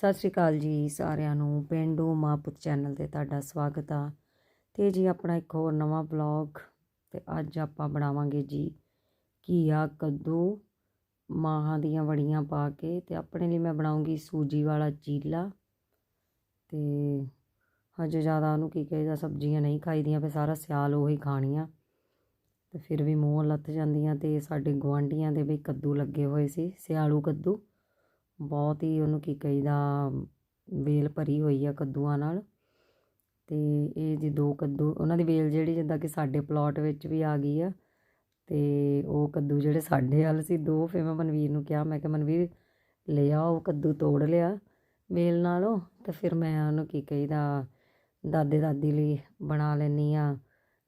ਸਤਿ ਸ਼੍ਰੀ ਅਕਾਲ ਜੀ ਸਾਰਿਆਂ ਨੂੰ, ਪਿੰਡੂ ਮਾਂ ਪੁੱਤ ਚੈਨਲ ਤੇ ਤੁਹਾਡਾ ਸਵਾਗਤ ਆ। ਤੇ ਜੀ ਆਪਣਾ ਇੱਕ ਹੋਰ ਨਵਾਂ ਬਲੌਗ ਤੇ ਅੱਜ ਆਪਾਂ ਬਣਾਵਾਂਗੇ ਜੀ ਘੀਆ ਕੱਦੂ ਮਾਹਾਂ ਦੀਆਂ ਵੜੀਆਂ ਪਾ ਕੇ ਤੇ ਆਪਣੇ ਲਈ ਮੈਂ ਬਣਾਉਂਗੀ ਸੂਜੀ ਵਾਲਾ ਚੀਲਾ। ਤੇ ਹਜੇ ਜ਼ਿਆਦਾ ਉਹਨੂੰ ਕੀ ਕਹੀਦਾ, ਸਬਜ਼ੀਆਂ ਨਹੀਂ ਖਾਈਦੀਆਂ ਫੇ ਸਾਰਾ ਸਿਆਲ ਉਹੀ ਖਾਣੀਆਂ। ਤੇ ਫਿਰ ਵੀ ਮੂੰਹ ਲੱਥ ਜਾਂਦੀਆਂ ਤੇ ਸਾਡੇ ਗੁਆਂਢੀਆਂ ਦੇ ਵੀ ਕੱਦੂ ਲੱਗੇ ਹੋਏ ਸੀ, ਸਿਆਲੂ ਕੱਦੂ। ਬਹੁਤ ਹੀ ਉਹਨੂੰ ਕੀ ਕਹੀਦਾ, ਵੇਲ ਭਰੀ ਹੋਈ ਆ ਕੱਦੂਆਂ ਨਾਲ। ਤੇ ਇਹ ਜੀ ਦੋ ਕੱਦੂ, ਉਹਨਾਂ ਦੀ ਵੇਲ ਜਿਹੜੀ ਜਿੱਦਾਂ ਕਿ ਸਾਡੇ ਪਲਾਟ ਵਿੱਚ ਵੀ ਆ ਗਈ ਆ, ਤੇ ਉਹ ਕੱਦੂ ਜਿਹੜੇ ਸਾਡੇ ਵੱਲ ਸੀ, ਦੋ ਫਿਰ ਮੈਂ ਮਨਵੀਰ ਨੂੰ ਕਿਹਾ, ਮੈਂ ਕਿਹਾ, ਮਨਵੀਰ, ਲੈ ਆ ਉਹ ਕੱਦੂ ਤੋੜ ਲਿਆ ਵੇਲ ਨਾਲੋਂ, ਤੇ ਫਿਰ ਮੈਂ ਉਹਨੂੰ ਕੀ ਕਹੀਦਾ, ਦਾਦੇ ਦਾਦੀ ਲਈ ਬਣਾ ਲੈਣੀ ਆ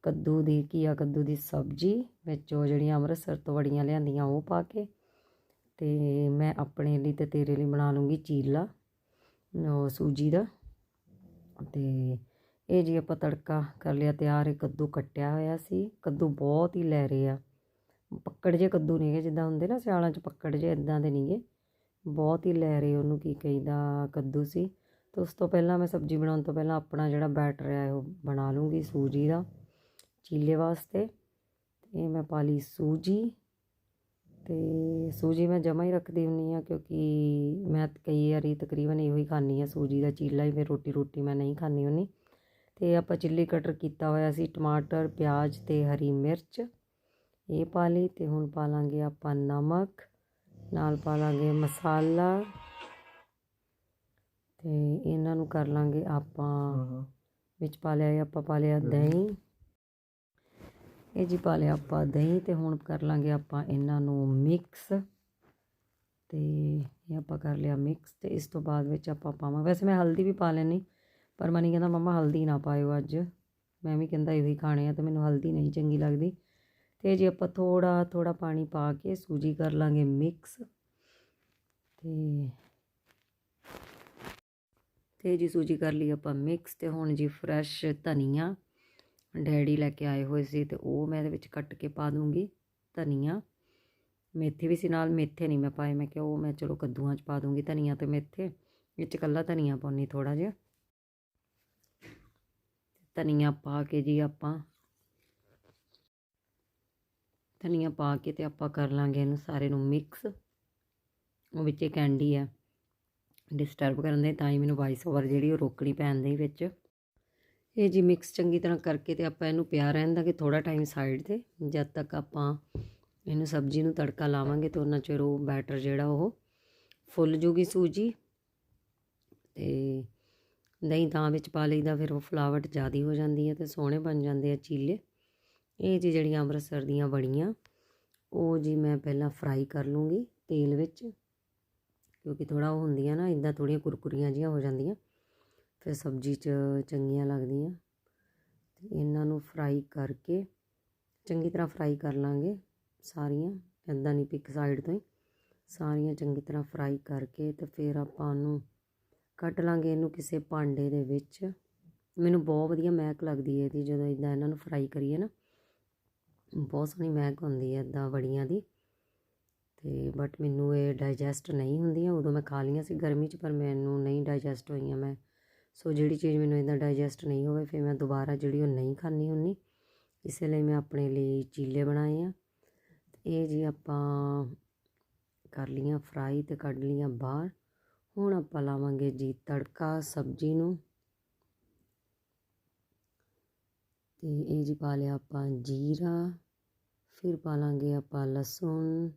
ਕੱਦੂ ਦੀ ਘੀਆ ਕੱਦੂ ਦੀ ਸਬਜ਼ੀ, ਵਿੱਚ ਉਹ ਜਿਹੜੀਆਂ ਅੰਮ੍ਰਿਤਸਰ ਤੋਂ ਵੜੀਆਂ ਲਿਆਂਦੀਆਂ ਉਹ ਪਾ ਕੇ ਅਤੇ ਮੈਂ ਆਪਣੇ ਲਈ ਅਤੇ ਤੇਰੇ ਲਈ ਬਣਾ ਲੂੰਗੀ ਚੀਲਾ, ਉਹ ਸੂਜੀ ਦਾ। ਅਤੇ ਇਹ ਜੀ ਆਪਾਂ ਤੜਕਾ ਕਰ ਲਿਆ, ਤਿਆਰ ਇਹ ਕੱਦੂ ਕੱਟਿਆ ਹੋਇਆ ਸੀ। ਕੱਦੂ ਬਹੁਤ ਹੀ ਲੈ ਰਹੇ ਆ। ਪੱਕੜ ਜੇ ਕੱਦੂ ਨਹੀਂਗੇ ਜਿੱਦਾਂ ਹੁੰਦੇ ਨਾ ਸਿਆਲਾਂ 'ਚ ਪੱਕੜ ਜੇ ਇਦਾਂ ਦੇ ਨਹੀਂਗੇ ਬਹੁਤ ਹੀ ਲੈ ਰਹੇ ਉਹਨੂੰ ਕੀ ਕਹੀਦਾ, ਕੱਦੂ ਸੀ। ਤੇ ਉਸ ਤੋਂ ਪਹਿਲਾਂ ਮੈਂ ਸਬਜ਼ੀ ਬਣਾਉਣ ਤੋਂ ਪਹਿਲਾਂ ਆਪਣਾ ਜਿਹੜਾ ਬੈਟਰ ਹੈ ਉਹ ਬਣਾ ਲੂੰਗੀ ਸੂਜੀ ਦਾ ਚੀਲੇ ਵਾਸਤੇ। ਇਹ ਮੈਂ ਪਾ ਲਈ ਸੂਜੀ। ਤੇ ਸੂਜੀ ਮੈਂ ਜਮਾ ਹੀ ਰੱਖਦੀ ਹੁੰਨੀ ਆ ਕਿਉਂਕਿ ਮੈਂ ਕਈ ਵਾਰੀ ਤਕਰੀਬਨ ਇਹੋ ਹੀ ਖਾਂਦੀ ਆ ਸੂਜੀ ਦਾ ਚੀਲਾ ਹੀ ਫਿਰ ਰੋਟੀ ਰੋਟੀ ਮੈਂ ਨਹੀਂ ਖਾਂਦੀ ਹੁੰਨੀ ਤੇ ਆਪਾਂ ਚਿੱਲੀ ਕਟਰ ਕੀਤਾ ਹੋਇਆ ਸੀ ਟਮਾਟਰ ਪਿਆਜ਼ ਤੇ ਹਰੀ ਮਿਰਚ ਇਹ ਪਾ ਲਈ ਤੇ ਹੁਣ ਪਾ ਲਾਂਗੇ ਆਪਾਂ ਨਮਕ ਨਾਲ ਪਾ ਲਾਂਗੇ ਮਸਾਲਾ ਤੇ ਇਹਨਾਂ ਨੂੰ ਕਰ ਲਾਂਗੇ ਆਪਾਂ ਵਿੱਚ ਪਾ ਲਿਆ ਆਪਾਂ ਪਾ ਲਿਆ ਦਹੀਂ। ਇਹ ਜੀ ਪਾ ਲਿਆ ਆਪਾਂ ਦਹੀਂ ਤੇ ਹੁਣ ਕਰ ਲਾਂਗੇ ਆਪਾਂ ਇਹਨਾਂ ਨੂੰ ਮਿਕਸ ਤੇ ਇਹ ਆਪਾਂ ਕਰ ਲਿਆ ਮਿਕਸ ਤੇ ਇਸ ਤੋਂ ਬਾਅਦ ਵਿੱਚ ਆਪਾਂ ਪਾਵਾਂ। ਵੈਸੇ ਮੈਂ ਹਲਦੀ ਵੀ ਪਾ ਲੈਣੀ ਪਰ ਮਨੀ ਕਹਿੰਦਾ, ਮਮਾ, ਹਲਦੀ ਨਾ ਪਾਇਓ ਅੱਜ। ਮੈਂ ਵੀ ਕਹਿੰਦਾ, ਇਹੋ ਹੀ ਖਾਣੇ ਆ ਤੇ ਮੈਨੂੰ ਹਲਦੀ ਨਹੀਂ ਚੰਗੀ ਲੱਗਦੀ। ਤੇ ਜੀ ਆਪਾਂ ਥੋੜਾ ਥੋੜਾ ਪਾਣੀ ਪਾ ਕੇ ਸੂਜੀ ਕਰ ਲਾਂਗੇ ਮਿਕਸ ਤੇ ਤੇ ਜੀ ਸੂਜੀ ਕਰ ਲਈ ਆਪਾਂ ਮਿਕਸ ਤੇ ਹੁਣ ਜੀ ਫਰੈਸ਼ ਧਨੀਆ ਡੈਡੀ ਲੈ ਕੇ ਆਏ ਹੋਏ ਸੀ ਤੇ ਉਹ ਮੈਂ ਇਹਦੇ ਵਿੱਚ ਕੱਟ ਕੇ ਪਾ ਦੂੰਗੀ ਧਨੀਆ। ਮੇਥੇ ਵੀ ਸੀ ਨਾਲ, ਮੇਥੇ ਨਹੀਂ ਮੈਂ ਪਾਏ। ਮੈਂ ਕਿਹਾ ਉਹ ਮੈਂ ਚਲੋ ਕੱਦੂਆਂ 'ਚ ਪਾ ਦੂੰਗੀ ਧਨੀਆ ਤੇ ਮੇਥੇ। ਵਿੱਚ ਕੱਲਾ ਧਨੀਆ ਪਾਉਣੀ ਥੋੜਾ ਜਿਹਾ। ਧਨੀਆ ਪਾ ਕੇ ਜੀ ਆਪਾਂ। ਧਨੀਆ ਪਾ ਕੇ ਤੇ ਆਪਾਂ ਕਰ ਲਾਂਗੇ ਇਹਨੂੰ ਸਾਰੇ ਨੂੰ ਮਿਕਸ ਉਹ ਵਿੱਚ ਕੈਂਡੀ ਹੈ ਡਿਸਟਰਬ ਕਰਨ ਦੇ ਤਾਂ ਹੀ ਮੈਨੂੰ ਵਾਇਸ ਓਵਰ ਜਿਹੜੀ ਉਹ ਰੋਕਣੀ ਪੈਂਦੀ ਵਿੱਚ। ਇਹ ਜੀ ਮਿਕਸ ਚੰਗੀ ਤਰ੍ਹਾਂ ਕਰਕੇ ਤੇ ਆਪਾਂ ਇਹਨੂੰ ਪਿਆ ਰਹਿਣ ਦਾਂਗੇ ਥੋੜਾ ਟਾਈਮ ਸਾਈਡ ਤੇ। ਜਦ ਤੱਕ ਆਪਾਂ ਇਹਨੂੰ ਸਬਜ਼ੀ ਨੂੰ ਤੜਕਾ ਲਾਵਾਂਗੇ ਤੇ ਉਹਨਾਂ ਚਿਰ ਉਹ ਬੈਟਰ ਜਿਹੜਾ ਉਹ ਫੁੱਲ ਜੂਗੀ ਸੂਜੀ। ਤੇ ਦਹੀਂ ਤਾਂ ਵਿੱਚ ਪਾ ਲਈਦਾ, ਫਿਰ ਉਹ ਫਲਾਵਟ ਜ਼ਿਆਦੀ ਹੋ ਜਾਂਦੀ ਹੈ ਤੇ ਸੋਹਣੇ ਬਣ ਜਾਂਦੇ ਆ ਚੀਲੇ। ਇਹ ਜੀ ਜਿਹੜੀਆਂ ਅੰਮ੍ਰਿਤਸਰ ਦੀਆਂ ਬੜੀਆਂ ਉਹ ਜੀ ਮੈਂ ਪਹਿਲਾਂ ਫਰਾਈ ਕਰ ਲੂੰਗੀ ਤੇਲ ਵਿੱਚ, ਕਿਉਂਕਿ ਥੋੜਾ ਉਹ ਹੁੰਦੀਆਂ ਨਾ ਇਦਾਂ ਥੋੜੀਆਂ ਕੁਰਕੁਰੀਆਂ ਜੀਆਂ ਹੋ ਜਾਂਦੀਆਂ। ਫਿਰ ਸਬਜ਼ੀ 'ਚ ਚੰਗੀਆਂ ਲੱਗਦੀਆਂ। ਤੇ ਇਹਨਾਂ ਨੂੰ ਫਰਾਈ ਕਰਕੇ ਚੰਗੀ ਤਰ੍ਹਾਂ ਫਰਾਈ ਕਰ ਲਾਂਗੇ ਸਾਰੀਆਂ ਇਦਾਂ ਨਹੀਂ ਪਿਕ ਸਾਈਡ ਤੋਂ ਹੀ। ਸਾਰੀਆਂ ਚੰਗੀ ਤਰ੍ਹਾਂ ਫਰਾਈ ਕਰਕੇ ਤੇ ਫਿਰ ਆਪਾਂ ਉਹਨੂੰ ਕੱਟ ਲਾਂਗੇ ਇਹਨੂੰ ਕਿਸੇ ਭਾਂਡੇ ਦੇ ਵਿੱਚ। ਮੈਨੂੰ ਬਹੁਤ ਵਧੀਆ ਮਹਿਕ ਲੱਗਦੀ ਹੈ ਇਹਦੀ, ਜਦੋਂ ਇਦਾਂ ਇਹਨਾਂ ਨੂੰ ਫਰਾਈ ਕਰੀਏ ਨਾ। ਬਹੁਤ ਸੋਹਣੀ ਮਹਿਕ ਹੁੰਦੀ ਹੈ ਇਦਾਂ ਵੜੀਆਂ ਦੀ। ਤੇ ਬਟ ਮੈਨੂੰ ਇਹ ਡਾਈਜੈਸਟ ਨਹੀਂ ਹੁੰਦੀਆਂ, ਉਦੋਂ ਮੈਂ ਖਾ ਲੀਆਂ ਸੀ ਗਰਮੀ 'ਚ, ਪਰ ਮੈਨੂੰ ਨਹੀਂ ਡਾਈਜੈਸਟ ਹੋਈਆਂ ਮੈਂ। ਸੋ ਜਿਹੜੀ ਚੀਜ਼ ਮੈਨੂੰ ਇਦਾਂ ਡਾਈਜੈਸਟ ਨਹੀਂ ਹੋਵੇ, ਫਿਰ ਮੈਂ ਦੁਬਾਰਾ ਜਿਹੜੀ ਉਹ ਨਹੀਂ ਖਾਣੀ ਹੁੰਨੀ ਇਸੇ ਲਈ ਮੈਂ ਆਪਣੇ ਲਈ ਚੀਲੇ ਬਣਾਏ ਆ। ਇਹ ਜੀ ਆਪਾਂ ਕਰ ਲੀਆਂ ਫਰਾਈ ਤੇ ਕੱਢ ਲੀਆਂ ਬਾਹਰ। ਹੁਣ ਆਪਾਂ ਲਾਵਾਂਗੇ ਜੀ ਤੜਕਾ, ਸਬਜ਼ੀ ਨੂੰ। ਤੇ ਇਹ ਜੀ ਪਾ ਲਿਆ ਆਪਾਂ ਜੀਰਾ, ਫਿਰ ਪਾ ਲਾਂਗੇ ਆਪਾਂ ਲਸਣ।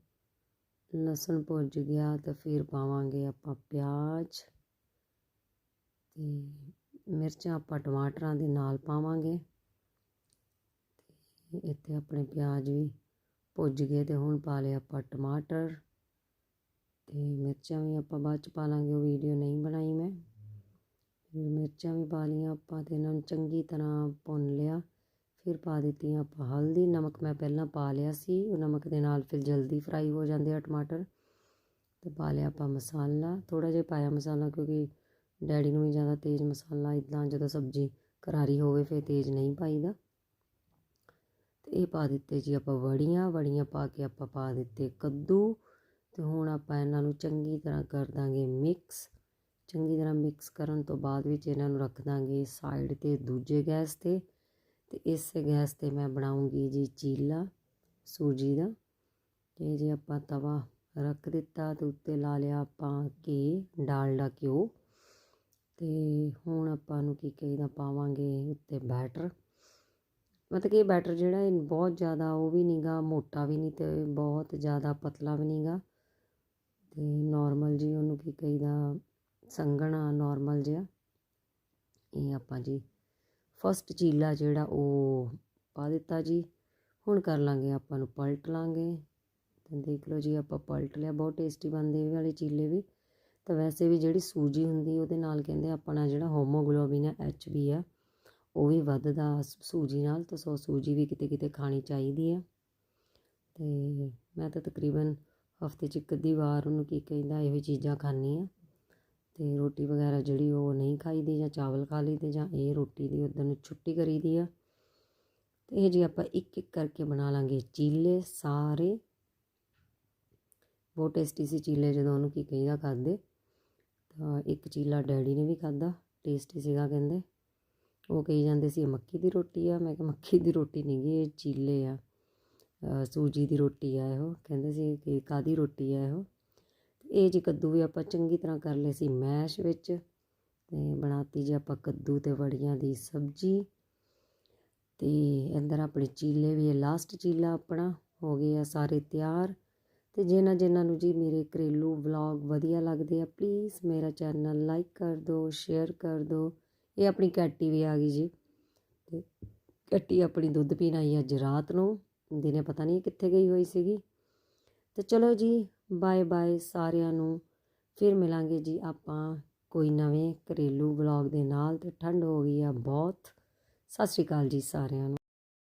ਲਸਣ ਭੁੱਜ ਗਿਆ ਤਾਂ ਫਿਰ ਪਾਵਾਂਗੇ ਆਪਾਂ ਪਿਆਜ਼। ਅਤੇ ਮਿਰਚਾਂ ਆਪਾਂ ਟਮਾਟਰਾਂ ਦੇ ਨਾਲ ਪਾਵਾਂਗੇ। ਤੇ ਇੱਥੇ ਆਪਣੇ ਪਿਆਜ਼ ਵੀ ਭੁੱਜ ਗਏ ਤੇ ਹੁਣ ਪਾ ਲਿਆ ਆਪਾਂ ਟਮਾਟਰ। ਤੇ ਮਿਰਚਾਂ ਵੀ ਆਪਾਂ ਬਾਅਦ ਚ ਪਾ ਲਾਂਗੇ, ਉਹ ਵੀਡੀਓ ਨਹੀਂ ਬਣਾਈ ਮੈਂ। ਫਿਰ ਮਿਰਚਾਂ ਵੀ ਪਾ ਲੀਆਂ ਆਪਾਂ ਤੇ ਇਹਨਾਂ ਨੂੰ ਚੰਗੀ ਤਰ੍ਹਾਂ ਭੁੰਨ ਲਿਆ। ਫਿਰ ਪਾ ਦਿੱਤੀਆਂ ਆਪਾਂ ਹਲਦੀ, ਨਮਕ ਮੈਂ ਪਹਿਲਾਂ ਪਾ ਲਿਆ ਸੀ, ਉਹ ਨਮਕ ਦੇ ਨਾਲ ਫਿਰ ਜਲਦੀ ਫਰਾਈ ਹੋ ਜਾਂਦੇ ਆ ਟਮਾਟਰ। ਤੇ ਪਾ ਲਿਆ ਆਪਾਂ ਮਸਾਲਾ ਥੋੜਾ ਜਿਹਾ ਪਾਇਆ ਮਸਾਲਾ ਕਿਉਂਕਿ ਡੈਡੀ ਨੂੰ ਵੀ ਜ਼ਿਆਦਾ ਤੇਜ਼ ਮਸਾਲਾ ਇਦਾਂ ਜਦੋਂ ਸਬਜ਼ੀ ਕਰਾਰੀ ਹੋਵੇ ਫਿਰ ਤੇਜ਼ ਨਹੀਂ ਪਾਈਦਾ। ਤੇ ਇਹ ਪਾ ਦਿੱਤੇ ਜੀ ਆਪਾਂ ਵੜੀਆਂ ਵੜੀਆਂ ਪਾ ਕੇ ਆਪਾਂ ਪਾ ਦਿੱਤੇ ਕੱਦੂ ਤੇ ਹੁਣ ਆਪਾਂ ਇਹਨਾਂ ਨੂੰ ਚੰਗੀ ਤਰ੍ਹਾਂ ਕਰ ਦਾਂਗੇ ਮਿਕਸ ਚੰਗੀ ਤਰ੍ਹਾਂ ਮਿਕਸ ਕਰਨ ਤੋਂ ਬਾਅਦ ਵਿੱਚ ਇਹਨਾਂ ਨੂੰ ਰੱਖ ਦਾਂਗੇ ਸਾਈਡ ਤੇ ਦੂਜੇ ਗੈਸ ਤੇ ਤੇ ਇਸ ਗੈਸ ਤੇ ਮੈਂ ਬਣਾਉਂਗੀ ਜੀ ਚੀਲਾ ਸੂਜੀ ਦਾ। ਤੇ ਜੇ ਆਪਾਂ ਤਵਾ ਰੱਖ ਦਿੱਤਾ ਤੇ ਉੱਤੇ ਲਾ ਲਿਆ ਆਪਾਂ ਘੀ, ਡਾਲਡਾ ਘਿਓ। ਤੇ ਹੁਣ ਆਪਾਂ ਨੂੰ ਕੀ ਕਹੀਦਾ ਪਾਵਾਂਗੇ ਉੱਤੇ ਬੈਟਰ। ਮਤਲਬ ਕਿ ਬੈਟਰ ਜਿਹੜਾ ਇਹ ਬਹੁਤ ਜ਼ਿਆਦਾ ਉਹ ਵੀ ਨਹੀਂਗਾ ਮੋਟਾ ਵੀ ਨਹੀਂ ਤੇ ਬਹੁਤ ਜ਼ਿਆਦਾ ਪਤਲਾ ਵੀ ਨਹੀਂਗਾ ਤੇ ਨਾਰਮਲ ਜੀ ਉਹਨੂੰ ਕੀ ਕਹੀਦਾ ਸੰਘਣਾ ਨਾਰਮਲ ਜਿਹਾ। ਇਹ ਆਪਾਂ ਜੀ ਫਸਟ ਚੀਲਾ ਜਿਹੜਾ ਉਹ ਪਾ ਦਿੱਤਾ ਜੀ। ਹੁਣ ਕਰ ਲਾਂਗੇ ਆਪਾਂ ਨੂੰ ਪਲਟ ਲਾਂਗੇ। ਤੇ ਦੇਖ ਲਓ ਜੀ ਆਪਾਂ ਪਲਟ ਲਿਆ, ਬਹੁਤ ਟੇਸਟੀ ਬਣਦੇ ਇਹ ਵਾਲੇ ਚੀਲੇ ਵੀ। ਤਾਂ ਵੈਸੇ ਵੀ ਜਿਹੜੀ ਸੂਜੀ ਹੁੰਦੀ ਉਹਦੇ ਨਾਲ ਕਹਿੰਦੇ ਆਪਣਾ ਜਿਹੜਾ ਹੋਮੋਗਲੋਬਿਨ ਹੈ ਐਚ ਬੀ ਆ ਉਹ ਵੀ ਵੱਧਦਾ ਸੂਜੀ ਨਾਲ, ਤਾਂ ਸੋ ਸੂਜੀ ਵੀ ਕਿਤੇ ਕਿਤੇ ਖਾਣੀ ਚਾਹੀਦੀ ਆ ਤੇ ਮੈਂ ਤਾਂ ਤਕਰੀਬਨ ਹਫ਼ਤੇ 'ਚ ਇੱਕ ਅੱਧੀ ਵਾਰ ਉਹਨੂੰ ਕੀ ਕਹਿੰਦਾ, ਇਹੋ ਚੀਜ਼ਾਂ ਖਾਂਦੀ ਆ ਤੇ ਰੋਟੀ ਵਗੈਰਾ ਜਿਹੜੀ ਉਹ ਨਹੀਂ ਖਾਈਦੀ ਜਾਂ ਚਾਵਲ ਖਾ ਲਈਦੇ ਜਾਂ ਇਹ ਰੋਟੀ ਦੀ ਉਦੋਂ ਨੂੰ ਛੁੱਟੀ ਕਰੀਦੀ ਆ। ਤੇ ਇਹ ਜੀ ਆਪਾਂ ਇੱਕ ਇੱਕ ਕਰਕੇ ਬਣਾ ਲਾਂਗੇ ਚੀਲੇ ਸਾਰੇ। ਬਹੁਤ ਟੇਸਟੀ ਸੀ ਚੀਲੇ ਜਦੋਂ ਉਹਨੂੰ ਕੀ ਕਹੀਦਾ, ਖਾਦੇ। ਤਾਂ ਇੱਕ ਚੀਲਾ ਡੈਡੀ ਨੇ ਵੀ ਖਾਦਾ ਟੇਸਟੀ ਸੀਗਾ ਕਹਿੰਦੇ। ਉਹ ਕਹੀ ਜਾਂਦੇ ਸੀ, ਇਹ ਮੱਕੀ ਦੀ ਰੋਟੀ ਆ। ਮੈਂ ਕਿਹਾ, ਮੱਕੀ ਦੀ ਰੋਟੀ ਨਹੀਂ ਗੀ, ਇਹ ਚੀਲੇ ਆ। ਸੂਜੀ ਦੀ ਰੋਟੀ ਆ ਇਹੋ। ਕਹਿੰਦੇ ਸੀ ਕਿ ਕਾਦੀ ਰੋਟੀ ਆ ਇਹੋ? ਤੇ ਇਹ ਜੀ ਕੱਦੂ ਵੀ ਆਪਾਂ ਚੰਗੀ ਤਰ੍ਹਾਂ ਕਰ ਲਏ ਸੀ ਮੈਸ਼ ਵਿੱਚ। ਤੇ ਬਣਾਤੀ ਜੀ ਆਪਾਂ ਕੱਦੂ ਤੇ ਵੜੀਆਂ ਦੀ ਸਬਜ਼ੀ। ਤੇ ਅੰਦਰ ਆਪਣੇ ਚੀਲੇ ਵੀ ਇਹ ਲਾਸਟ ਚੀਲਾ ਆਪਣਾ ਹੋ ਗਏ ਆ, ਸਾਰੇ ਤਿਆਰ। ਤੇ ਜਿਨ੍ਹਾਂ ਜਿਨ੍ਹਾਂ ਨੂੰ ਜੀ ਮੇਰੇ ਘਰੇਲੂ ਵਲੌਗ ਵਧੀਆ ਲੱਗਦੇ ਆ ਪਲੀਜ਼ ਮੇਰਾ ਚੈਨਲ ਲਾਈਕ ਕਰ ਦਿਓ ਸ਼ੇਅਰ ਕਰ ਦਿਓ। ਇਹ ਆਪਣੀ ਕੈਟੀ ਵੀ ਆ ਗਈ ਜੀ। ਤੇ ਕੱਟੀ ਆਪਣੀ ਦੁੱਧ ਪੀਣ ਆਈ ਅੱਜ ਰਾਤ ਨੂੰ, ਦਿਨੇ ਪਤਾ ਨਹੀਂ ਕਿੱਥੇ ਗਈ ਹੋਈ ਸੀਗੀ। ਤੇ ਚਲੋ ਜੀ ਬਾਏ ਬਾਏ ਸਾਰਿਆਂ ਨੂੰ। ਫਿਰ ਮਿਲਾਂਗੇ ਜੀ ਆਪਾਂ ਕੋਈ ਨਵੇਂ ਘਰੇਲੂ ਵਲੌਗ ਦੇ ਨਾਲ ਤੇ ਠੰਡ ਹੋ ਗਈ ਆ ਬਹੁਤ। ਸਤਿ ਸ਼੍ਰੀ ਅਕਾਲ ਜੀ ਸਾਰਿਆਂ ਨੂੰ।